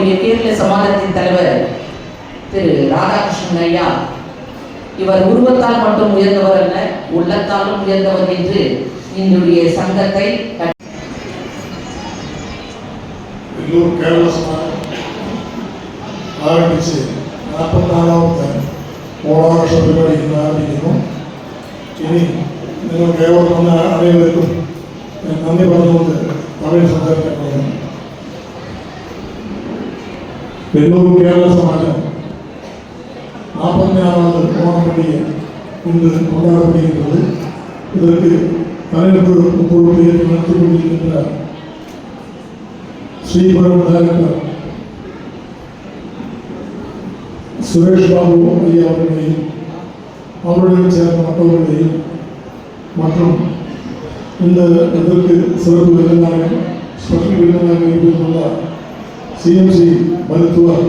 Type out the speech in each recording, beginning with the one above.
நம்முடைய கேரள சமாஜத்தின் தலைவர் திரு ராதாகிருஷ்ணன் ஐயா இவர் உருவத்தால் மட்டும் உயர்ந்தவர் அல்ல உள்ளத்தாலும் உயர்ந்தவர் என்று இன்றைய சங்கத்தை உள்ளூர் கேரள சமாஜம் ஆரம்பித்து நாற்பத்தாலாவது மூணாம் ஆரம்பிக்கணும் இனி நீங்கள் கேவலம் அனைவருக்கும் நன்றி பண்ணுவது தமிழ் சந்தர்ப்பம் ಎಲ್ಲರೂ ಕೇರಳ ಸಮಾಜ நாற்பத்தி ஆறாவது ஓணப்பண்டிகை இன்று கொண்டாடப்படுகின்றது இதற்கு தலைநகர் பொறுப்பை நடத்தி கொண்டிருக்கின்ற ஸ்ரீபரம் டைரக்டர் சுரேஷ் பாபு ஐயா அவர்களையும் அவருடன் சேர்ந்த மற்றவர்களையும் மற்றும் இந்த இதற்கு சிறப்பு விருந்தினராக ஸ்பெஷல் விருந்தினராக இருக்கின்ற சிஎம்சி மருத்துவர்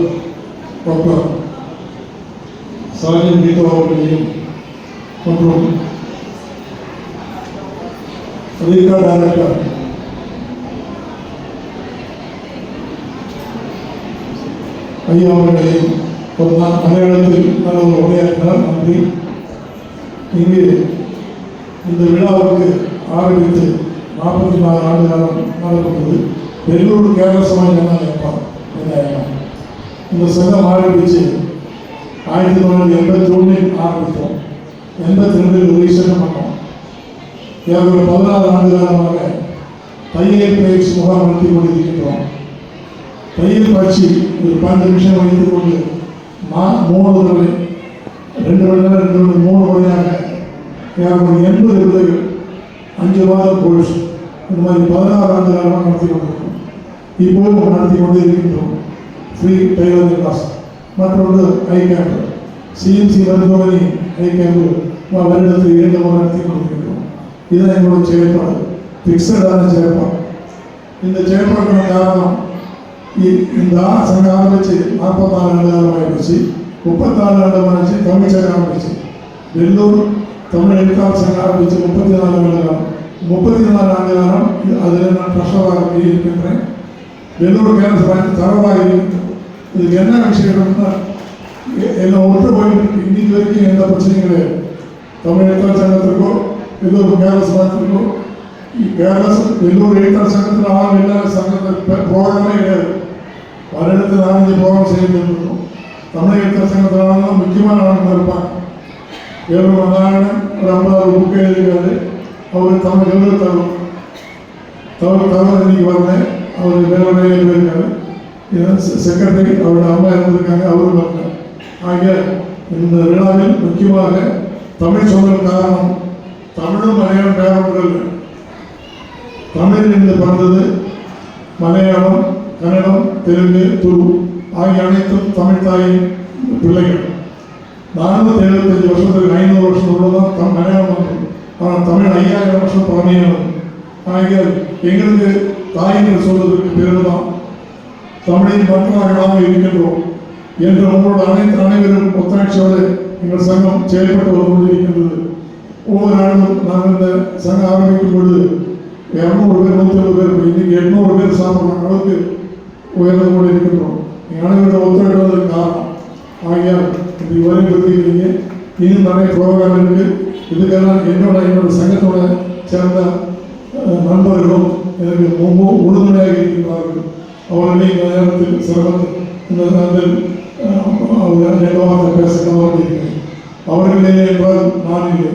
டாக்டர் சாஜன் கீதா அவர்களையும் மற்றும் ரீகா டைரக்டர் ஐயா அவர்களையும் ஒரு நான் நாள் இடத்தில் நான் ஒரு உரையாற்றினார் நன்றி. இங்கு இந்த விழாவுக்கு ஆரம்பித்து நாற்பத்தி நாலு ஆண்டு காலம் நடக்கிறது வெள்ளூர் கேரள சமாஜம் தான் இருப்பார் இந்த இந்த சங்கம் ஆரம்பித்து ஆயிரத்தி தொள்ளாயிரத்தி எண்பத்தி ஒன்றில் ஆரம்பித்தோம். எண்பத்தி ரெண்டில் ரீசெண்ட் பண்ணோம். ஏறக்குறைய பதினாறு ஆண்டு காலமாக தையல் பயிற்சி முகாம் நடத்தி கொண்டிருக்கின்றோம். தையல் பயிற்சி ஒரு பன்னெண்டு நிமிஷம் வைத்துக் கொண்டு மா மூணு முறை ரெண்டு மணி நேரம் ரெண்டு மணி மூணு முறையாக ஏறக்குறைய எண்பது விருதுகள் அஞ்சு மாதம் கோர்ஸ் இந்த மாதிரி பதினாறு ஆண்டு காலமாக நடத்தி கொண்டிருக்கோம் இப்போதும் நடத்தி கொண்டு இருக்கின்றோம் ஃப்ரீ டைலரிங் கிளாஸ் மற்றொன்று ஐ கேம்ப் சிஎம்சி மருத்துவமனை ஐ கேம்ப் வருடத்தில் இரண்டு முறை நடத்தி கொண்டிருக்கின்றோம் இதுதான் எங்களோட செயல்பாடு ஃபிக்ஸடான செயல்பாடு இந்த செயல்பாடுக்கான காரணம் இ- இந்த ஆ- சங்கம் ஆரம்பிச்சு நாற்பத்தாறு ஆண்டு காலம் ஆயிடுச்சு முப்பத்தாறு ஆண்டு ஆரம்பிச்சு தமிழ் சங்கம் ஆரம்பிச்சு வெள்ளூர் தமிழ் எழுத்தாளர் சங்கம் ஆரம்பிச்சு முப்பத்தி நாலு ஆண்டு காலம் முப்பத்தி நாலு ஆண்டு காலம் அதில் நான் ட்ரஸ்டராக இருக்கின்றேன் வெள்ளூர் கேரள பேங்க் தரவாக இருக்கின்றது இதுக்கு என்ன விஷயம்னா எ- எல்லாம் ஒன்று போயிட்டு இன்னைக்கு வரைக்கும் எந்த பிரச்சனையும் கிடையாது. தமிழ் எழுத்தாளர் சங்கத்திற்கோ வெள்ளூர் கேரள சங்கத்திற்கோ கேரள வெள்ளூர் எழுத்தாளர் சங்கத்தில் ஆள் இல்லாத சங்கத்தில் போகாமே கிடையாது. வருடத்தில் நாலஞ்சு ப்ரோக்ராம் செய்து இருக்கோம் தமிழ் எழுத்தாளர் சங்கத்தில் ஆளுநர் முக்கியமான ஆளுநர் இருப்பாங்க. வேலூர் நாராயணன் ஒரு ஐம்பதாவது புக்கு எழுதியிருக்காரு. அவர் தமிழ் எழுத தரும் தவறு தவறு இன்னைக்கு வரல அவர் வேற வேலையில் போயிருக்காரு செக்ரட்டரி அவரோட அம்மா இருந்திருக்காங்க அவரும் வரல ஆகிய இந்த விழாவில் முக்கியமாக தமிழ் சொல்ல காரணம் தமிழும் மலையாளம் பேரவர்கள் தமிழ் என்று பிறந்தது மலையாளம் கன்னடம் தெலுங்கு துரு ஆகிய அனைத்தும் தமிழ் தாயின் பிள்ளைகள். நானூற்றி எழுபத்தஞ்சு வருஷத்துக்கு ஐநூறு வருஷம் உள்ளதான் தம் மலையாளம் வந்தது. தமிழ் ஐயாயிரம் வருஷம் பழமையானது ஆகிய எங்களுக்கு தாய் என்று சொல்வதற்கு பெருமைதான். தமிழின் மக்களாக இருக்கின்றோம் என்று உங்களோட அனைத்து அனைவரும் ஒத்தாட்சியோடு எங்கள் சங்கம் செயல்பட்டு வந்து கொண்டிருக்கின்றது. ஒவ்வொரு ஆண்டும் நாங்கள் இந்த சங்கம் ஆரம்பிக்கும் பொழுது இரநூறு பேர் நூற்றி ஐம்பது பேர் இன்னைக்கு எட்நூறு பேர் சாப்பிட்ற அளவுக்கு உயர்ந்து கொண்டு இருக்கின்றோம் எங்கள் அனைவரும் ஒத்துழைப்பதற்கு காரணம். ஆகியால் இது இதுவரை கொடுத்துருக்கீங்க இன்னும் நிறைய ப்ரோக்ராம் இருக்குது இதுக்கெல்லாம் என்னோட என்னோட சங்கத்தோட சேர்ந்த நண்பர்களும் எனக்கு ரொம்ப உறுதுணையாக இருக்கிறார்கள் அவர்களே இந்த நேரத்தில் சிறந்த இந்த நேரத்தில் அஹ், அவர் அவர்களே என்றால் நான் இல்லை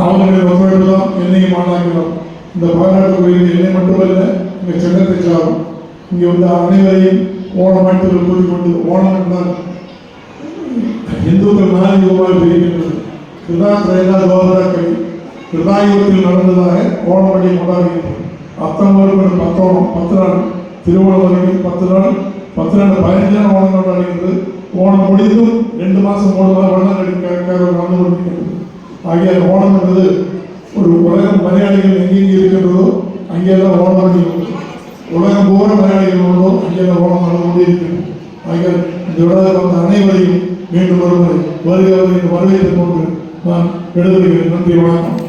அவர்களை ஒத்துழைப்பு தான் என்னையும் ஆளாக்கிறோம் இந்த பாராட்டு கோயில் என்னை மட்டுமல்ல இந்த சங்கத்தை சாரும் இங்கே வந்து அனைவரையும் ஓணம் வாழ்த்துக்கள் கூறிக்கொண்டு ஓணம் என்றால் இந்துக்கள் நாகரிகமாக பிரிக்கின்றது கிருதாத்திரையா தோதராக்கை கிருதாயுகத்தில் நடந்ததாக ஓணம் கொண்டாடுகிறது கொண்டாடுகின்றது அத்தம்பது பத்தோணம் பத்து நாள் திருவோணம் பத்து நாள் பத்து நாள் பதினஞ்சு நாள் ஓணம் கொண்டாடுகிறது ஓணம் முடிந்தும் ரெண்டு மாதம் மூணு நாள் வெள்ளம் நடந்து கொண்டிருக்கிறது ஆகிய ஓணம் என்பது ஒரு உலகம் மலையாளிகள் எங்கெங்கே இருக்கின்றதோ அங்கெல்லாம் ஓணம் பண்டிகை உலகம் பூரா மலையாளிகள் உண்டோ அங்கெல்லாம் ஓணம் நடந்து கொண்டிருக்கிறது ஆகிய இந்த விழாவில் வந்த அனைவரையும் மீண்டும் ஒருமுறை வருகை அவர்களின் கொண்டு நான் எழுதுகிறேன் நன்றி வணக்கம்.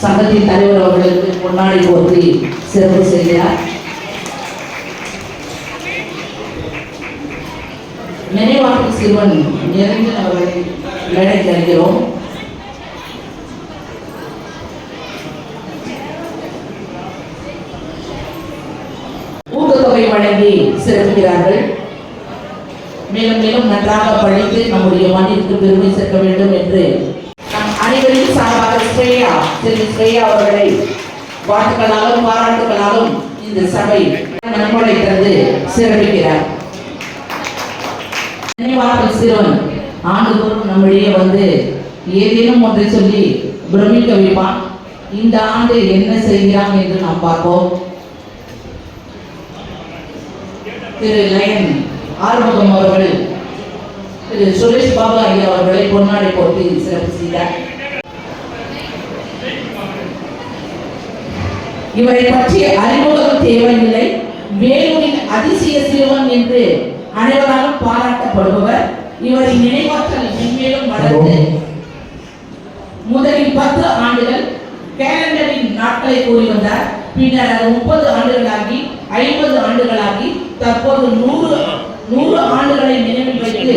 சங்கத்தின் தலைவர் அவர்களுக்கு முன்னாடி போற்றி சிறப்பு செய்கிறார். வழங்கி மேலும் மேலும் நன்றாக படித்து நம்முடைய மண்ணிற்கு பெருமை சேர்க்க வேண்டும் என்று நம் அனைவரின் சார்பாக ஸ்ரேயா செல்வி ஸ்ரேயா அவர்களை வாழ்த்துக்களாலும் பாராட்டுகளாலும் இந்த சபை நன்கொடை தந்து சிறப்பிக்கிறார். நினைவாற்றல் சிறுவன் ஆண்டுதோறும் நம்மிடையே வந்து ஏதேனும் ஒன்றை சொல்லி பிரமிக்க வைப்பான். இந்த ஆண்டு என்ன செய்கிறான் என்று நாம் பார்ப்போம். திரு லயன் ஆறுமுகம் அவர்கள் திரு சுரேஷ் பாபு ஐயா அவர்களை பொன்னாடை போட்டு சிறப்பு செய்தார். இவரை பற்றி அறிமுகம் தேவையில்லை. வேலூரின் அதிசய சிறுவன் என்று அனைவராலும் பாராட்டப்படுபவர். இவரின் நினைவாற்றல் மென்மேலும் வளர்ந்து முதலில் பத்து ஆண்டுகள் கேலண்டரின் நாட்களை கூறி வந்தார். பின்னர் அது முப்பது ஆண்டுகளாகி ஐம்பது ஆண்டுகளாகி தற்போது நூறு நூறு ஆண்டுகளை நினைவில் வைத்து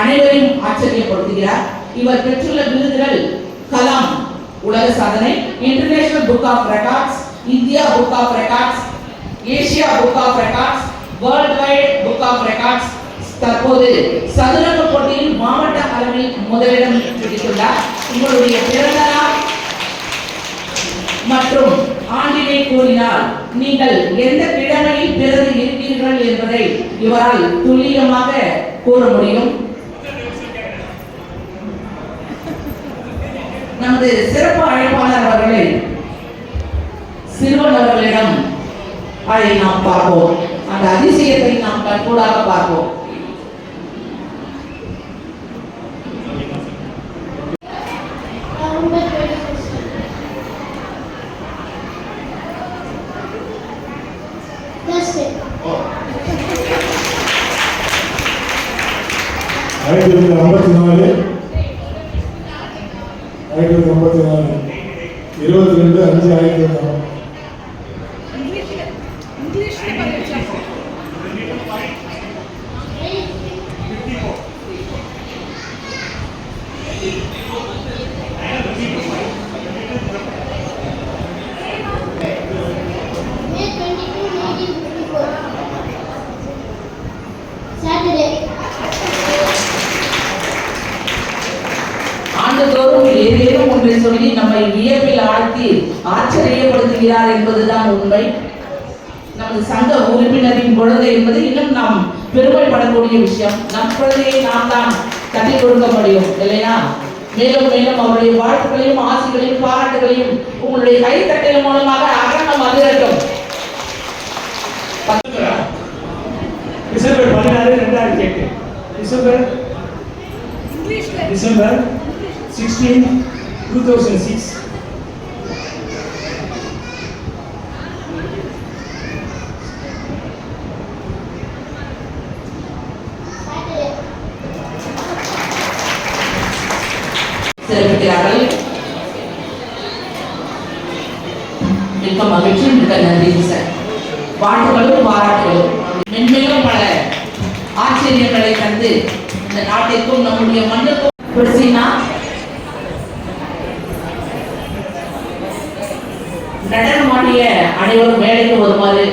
அனைவரையும் ஆச்சரியப்படுத்துகிறார். இவர் பெற்றுள்ள விருதுகள் கலாம் உலக சாதனை international book of records India book of records Asia book of records world wide book of records தற்போது சதுரங்க போட்டியில் மாவட்ட அளவில் முதலிடம் பிடித்துள்ளார். உங்களுடைய பிறந்த நாள் நீங்கள் எந்த கிழமையில் பிறந்து இருக்கிறீர்கள் என்பதை இவரால் துல்லியமாக கூற முடியும். நமது சிறப்பு அழைப்பாளர் அவர்களை சிறுவன் அவர்களிடம் அதை நாம் பார்ப்போம். அந்த அதிசயத்தை நாம் கண்கூடாக பார்ப்போம். ஆயிரத்தி தொள்ளாயிரத்தி ஐம்பத்தி நாலு. ஆயிரத்தி தொள்ளாயிரத்தி ஐம்பத்தி நாலு. இருபத்தி ரெண்டு அஞ்சு ஆயிரத்தி தொள்ளாயிரத்தி May 22, 1954. Saturday. ஆண்டுதோறும் ஏதேனும் ஒன்றை சொல்லி நம்மை வியப்பில் ஆழ்த்தி ஆச்சரியப்படுத்துகிறார் என்பதுதான் உண்மை. நமது சங்க உறுப்பினரின் குழந்தை என்பது இன்னும் நாம் பெருமைப்படக்கூடிய விஷயம். நம் குழந்தையை நாம் தான் கட்டி கொடுக்க முடியும் இல்லையா? மேலும் மேலும் அவருடைய வாழ்த்துக்களையும் ஆசைகளையும் பாராட்டுகளையும் உங்களுடைய கைத்தட்டல் மூலமாக அகரணம் அதிரட்டும் சிறப்பிக்கிறார்கள் மிக்க மகிழ்ச்சி மிக்க நன்றி சார். வாழ்த்துக்களும் பாராட்டுகளும். மென்மேலும் பல ஆச்சரியங்களை தந்து இந்த நாட்டிற்கும் நம்முடைய மண்ணுக்கும் பிரசினா நடனமாடிய அனைவரும் மேடைக்கு வருமாறு